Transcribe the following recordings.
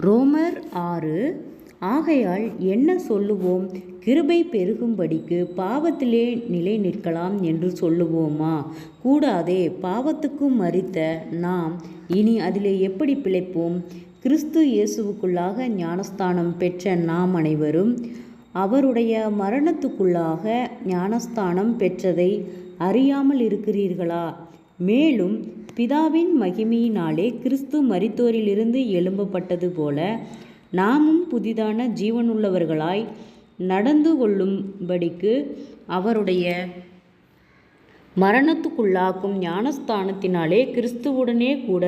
ரோமர் ஆறு. ஆகையால் என்ன சொல்லுவோம்? கிருபை பெருகும்படிக்கு பாவத்திலே நிலை நிற்கலாம் என்று சொல்லுவோமா? கூடாதே பாவத்துக்கும் மறித்த நாம் இனி அதிலே எப்படி பிழைப்போம்? கிறிஸ்து இயேசுவுக்குள்ளாக ஞானஸ்தானம் பெற்ற நாம் அனைவரும் அவருடைய மரணத்துக்குள்ளாக ஞானஸ்தானம் பெற்றதை அறியாமல் இருக்கிறீர்களா? மேலும் பிதாவின் மகிமையினாலே கிறிஸ்து மரித்தோரிலிருந்து எழும்பப்பட்டது போல நாமும் புதிதான ஜீவனுள்ளவர்களாய் நடந்து கொள்ளும்படிக்கு அவருடைய மரணத்துக்குள்ளாக்கும் ஞானஸ்தானத்தினாலே கிறிஸ்துவுடனே கூட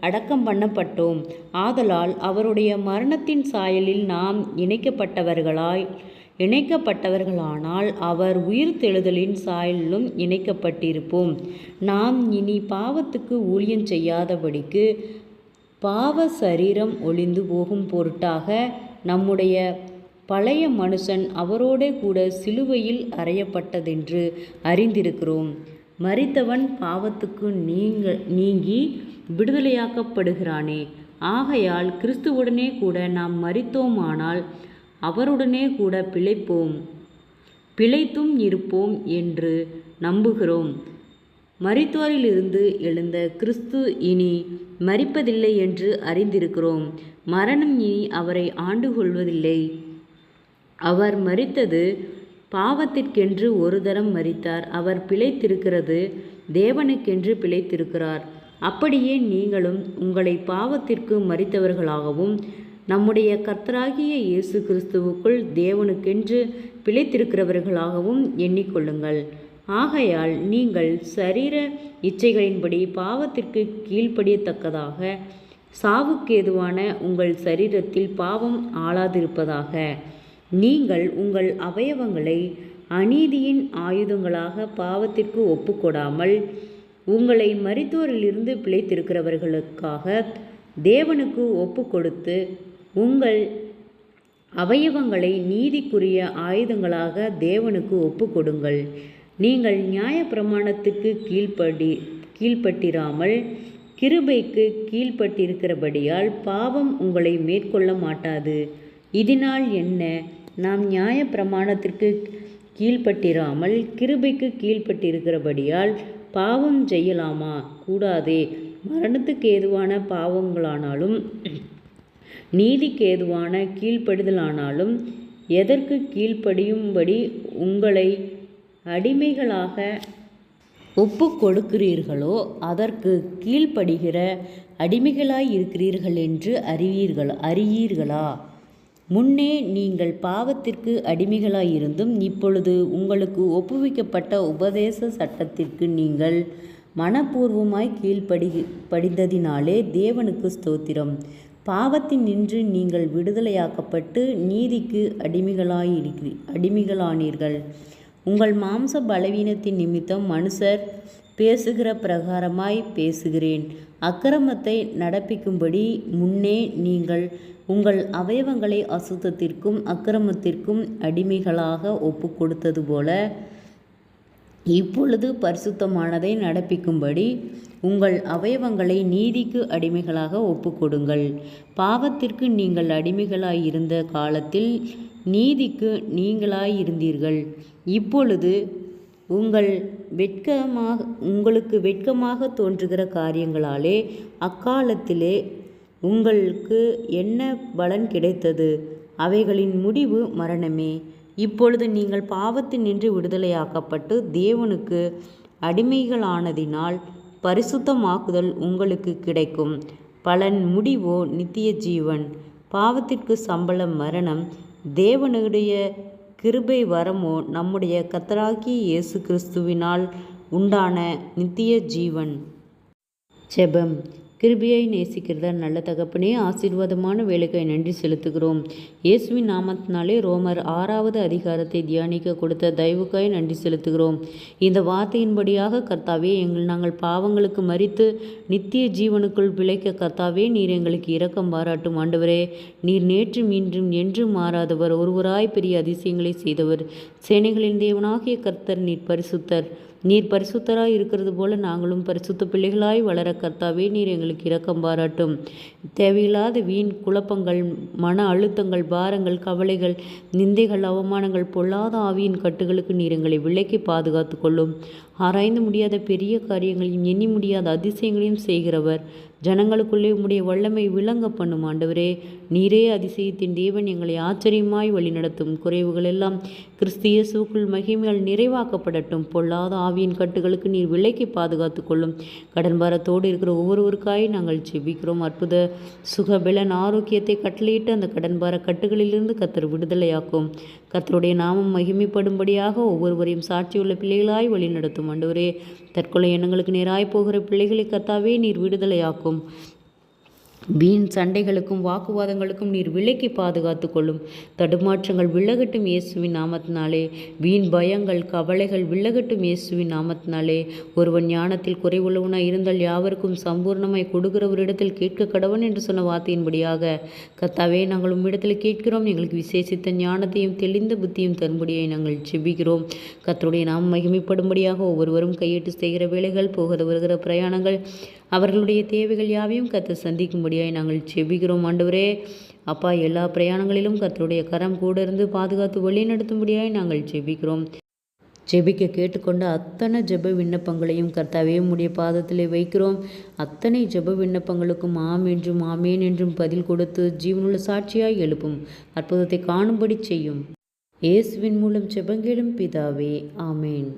அடக்கம் பண்ணப்பட்டோம். ஆதலால் அவருடைய மரணத்தின் சாயலில் நாம் இணைக்கப்பட்டவர்களாய் இணைக்கப்பட்டவர்களானால் அவர் உயிர் தெழுதலின் சாயலிலும் இணைக்கப்பட்டிருப்போம். நாம் இனி பாவத்துக்கு ஊழியம் செய்யாதபடிக்கு பாவ சரீரம் ஒளிந்து போகும் பொருட்டாக நம்முடைய பழைய மனுஷன் அவரோடே கூட சிலுவையில் அறையப்பட்டதென்று அறிந்திருக்கிறோம். மறித்தவன் பாவத்துக்கு நீங்க நீங்கி விடுதலையாக்கப்படுகிறானே. ஆகையால் கிறிஸ்துவுடனே கூட நாம் மறித்தோமானால் அவருடனே கூட பிழைப்போம். பிழைத்தும் இருப்போம் என்று நம்புகிறோம். மரித்தோரிலிருந்து எழுந்த கிறிஸ்து இனி மறிப்பதில்லை என்று அறிந்திருக்கிறோம். மரணம் இனி அவரை ஆண்டு கொள்வதில்லை. அவர் மறித்தது பாவத்திற்கென்று ஒரு தரம் மறித்தார் அவர் பிழைத்திருக்கிறது தேவனுக்கென்று பிழைத்திருக்கிறார். அப்படியே நீங்களும் உங்களை பாவத்திற்கு மறித்தவர்களாகவும் நம்முடைய கர்த்தராகிய இயேசு கிறிஸ்துவுக்குள் தேவனுக்கென்று பிழைத்திருக்கிறவர்களாகவும் எண்ணிக்கொள்ளுங்கள். ஆகையால் நீங்கள் சரீர இச்சைகளின்படி பாவத்திற்கு கீழ்ப்படியத்தக்கதாக சாவுக்கேதுவான உங்கள் சரீரத்தில் பாவம் ஆளாதிருப்பதாக. நீங்கள் உங்கள் அவயவங்களை அநீதியின் ஆயுதங்களாக பாவத்திற்கு ஒப்புக்கொடாமல் உங்களை மருத்துவரிலிருந்து பிழைத்திருக்கிறவர்களுக்காக தேவனுக்கு ஒப்பு கொடுத்து உங்கள் அவயவங்களை நீதிக்குரிய ஆயுதங்களாக தேவனுக்கு ஒப்பு கொடுங்கள் நீங்கள் நியாய பிரமாணத்துக்கு கீழ்ப்படி கீழ்ப்பட்டிராமல் கிருபைக்கு கீழ்ப்பட்டிருக்கிறபடியால் பாவம் உங்களை மேற்கொள்ள மாட்டாது. இதனால் என்ன? நாம் நியாய பிரமாணத்திற்கு கீழ்ப்பட்டிராமல் கிருபைக்கு கீழ்ப்பட்டிருக்கிறபடியால் பாவம் செய்யலாமா? கூடாதே. மரணத்துக்கு ஏதுவான பாவங்களானாலும் நீதிக்கு ஏதுவான கீழ்ப்படுதலானாலும் எதற்கு கீழ்ப்படியும்படி உங்களை அடிமைகளாக ஒப்பு கொடுக்கிறீர்களோ அதற்கு கீழ்ப்படுகிற அடிமைகளாய் இருக்கிறீர்கள் என்று அறிவீர்கள் அறியீர்களா? முன்னே நீங்கள் பாவத்திற்கு அடிமைகளாயிருந்தும் இப்பொழுது உங்களுக்கு ஒப்புவிக்கப்பட்ட உபதேச சட்டத்திற்கு நீங்கள் மனப்பூர்வமாய் கீழ்ப்படி படிந்ததினாலே தேவனுக்கு ஸ்தோத்திரம். பாவத்தின் நின்று நீங்கள் விடுதலையாக்கப்பட்டு நீதிக்கு அடிமைகளாயிருக்கிறீ அடிமைகளானீர்கள். உங்கள் மாம்ச பலவீனத்தின் நிமித்தம் மனுஷர் பேசுகிற பிரகாரமாய் பேசுகிறேன். அக்கிரமத்தை நடப்பிக்கும்படி முன்னே நீங்கள் உங்கள் அவயவங்களை அசுத்தத்திற்கும் அக்கிரமத்திற்கும் அடிமைகளாக ஒப்பு கொடுத்தது போல இப்பொழுது பரிசுத்தமானதை நடப்பிக்கும்படி உங்கள் அவயவங்களை நீதிக்கு அடிமைகளாக ஒப்புக்கொடுங்கள். பாவத்திற்கு நீங்கள் அடிமைகளாயிருந்த காலத்தில் நீதிக்கு நீங்களாயிருந்தீர்கள். இப்பொழுது உங்கள் வெட்கமாக உங்களுக்கு வெட்கமாக தோன்றுகிற காரியங்களாலே அக்காலத்திலே உங்களுக்கு என்ன பலன் கிடைத்தது? அவைகளின் முடிவு மரணமே. இப்பொழுது நீங்கள் பாவத்தில் நின்று விடுதலையாக்கப்பட்டு தேவனுக்கு அடிமைகளானதினால் பரிசுத்தமாக்குதல் உங்களுக்கு கிடைக்கும். பலன் முடிவோ நித்திய ஜீவன். பாவத்திற்கு சம்பளம் மரணம். தேவனுடைய கிருபை வரமோ நம்முடைய கத்தராகி இயேசு கிறிஸ்துவினால் உண்டான நித்திய ஜீவன். ஜெபம். கிருபியை நேசிக்கிறத நல்ல தகப்பனே ஆசீர்வாதமான வேலைக்காய் நன்றி செலுத்துகிறோம். இயேசுவின் நாமத்தினாலே ரோமர் ஆறாவது அதிகாரத்தை தியானிக்க கொடுத்த தயவுக்காய் நன்றி செலுத்துகிறோம். இந்த வார்த்தையின்படியாக கர்த்தாவே எங்கள் நாங்கள் பாவங்களுக்கு மறித்து நித்திய ஜீவனுக்குள் பிழைக்க கர்த்தாவே நீர் எங்களுக்கு இரக்கம் பாராட்டும் ஆண்டவரே. நீர் நேற்று மீண்டும் என்றும் மாறாதவர் ஒருவராய் பெரிய அதிசயங்களை செய்தவர். சேனைகளின் தேவனாகிய கர்த்தர் நீர் பரிசுத்தர். நீர் பரிசுத்தராய் இருக்கிறது போல நாங்களும் பரிசுத்த பிள்ளைகளாய் வளர கர்த்தாவே நீர் எங்களுக்கு இரக்கம் பாராட்டும். தேவையில்லாத வீண் குழப்பங்கள் மன அழுத்தங்கள் பாரங்கள் கவலைகள் நிந்தைகள் அவமானங்கள் பொல்லாத ஆவியின் கட்டுகளுக்கு நீர் எங்களை விலக்கி பாதுகாத்து கொள்ளும். ஆராய்ந்து முடியாத பெரிய காரியங்களையும் எண்ணி முடியாத அதிசயங்களையும் செய்கிறவர். ஜனங்களுக்குள்ளே உம்முடைய வல்லமை விளங்க பண்ணும் ஆண்டவரே. நீரே அதிசயத்தின் தேவன் எங்களை ஆச்சரியமாய் வழிநடத்தும். குறைவுகள் எல்லாம் கிறிஸ்திய சூக்குள் மகிமையால் நிறைவாக்கப்படட்டும். பொல்லாத ஆவியின் கட்டுகளுக்கு நீர் விலைக்கு பாதுகாத்து கொள்ளும். கடன் பாரத்தோடு இருக்கிற ஒவ்வொருவருக்காய் நாங்கள் செபிக்கிறோம் அற்புத சுகபலன் ஆரோக்கியத்தை கட்டளையிட்டு அந்த கடன் பார கட்டுகளிலிருந்து கத்தர் விடுதலையாக்கும். கத்தருடைய நாமம் மகிமைப்படும்படியாக ஒவ்வொருவரையும் சாட்சியுள்ள பிள்ளைகளாய் வழிநடத்தும் ஆண்டவரே. தற்கொலை எண்ணங்களுக்கு நேராய் போகிற பிள்ளைகளை கத்தாவே நீர் விடுதலையாக்கும். வீண் சண்டைகளுக்கும் வாக்குவாதங்களுக்கும் நீர் விலக்கி பாதுகாத்து கொள்ளும். தடுமாற்றங்கள் விலகட்டும் இயேசுவின் நாமத்தினாலே. வீண் பயங்கள் கவலைகள் விலகட்டும் இயேசுவின் நாமத்தினாலே. ஒருவன் ஞானத்தில் குறைவுள்ளவனாய் இருந்தால் யாவருக்கும் சம்பூர்ணமாய் கொடுக்கிறவரிடத்தில் கேட்க கடவன் என்று சொன்ன வார்த்தையின்படியாக கத்தாவே நாங்கள் உம்மிடத்தில் கேட்கிறோம். எங்களுக்கு விசேஷித்த ஞானத்தையும் தெளிந்த புத்தியும் தரும்படியை நாங்கள் செபிக்கிறோம் கத்தருடைய நாம் மகிமைப்படும்படியாக ஒவ்வொருவரும் கையிட்டு செய்கிற வேலைகள் போகிற வருகிற பிரயாணங்கள் அவர்களுடைய தேவைகள் யாவையும் கத்த சந்திக்கும்படியாய் நாங்கள் செபிக்கிறோம் ஆண்டவரே. அப்பா எல்லா பிரயாணங்களிலும் கத்தருடைய கரம் கூட இருந்து பாதுகாத்து வழி நடத்தும்படியாய் நாங்கள் ஜெபிக்கிறோம் ஜெபிக்க கேட்டுக்கொண்ட அத்தனை ஜெப விண்ணப்பங்களையும் கர்த்தாவே முடிய பாதத்திலே வைக்கிறோம். அத்தனை ஜெப விண்ணப்பங்களுக்கும் ஆம் என்றும் ஆமேன் என்றும் பதில் கொடுத்து ஜீவனுள்ள சாட்சியாய் எழுப்பும். அற்புதத்தை காணும்படி செய்யும். இயேசுவின் மூலம் ஜெபங்கேடும் பிதாவே ஆமேன்.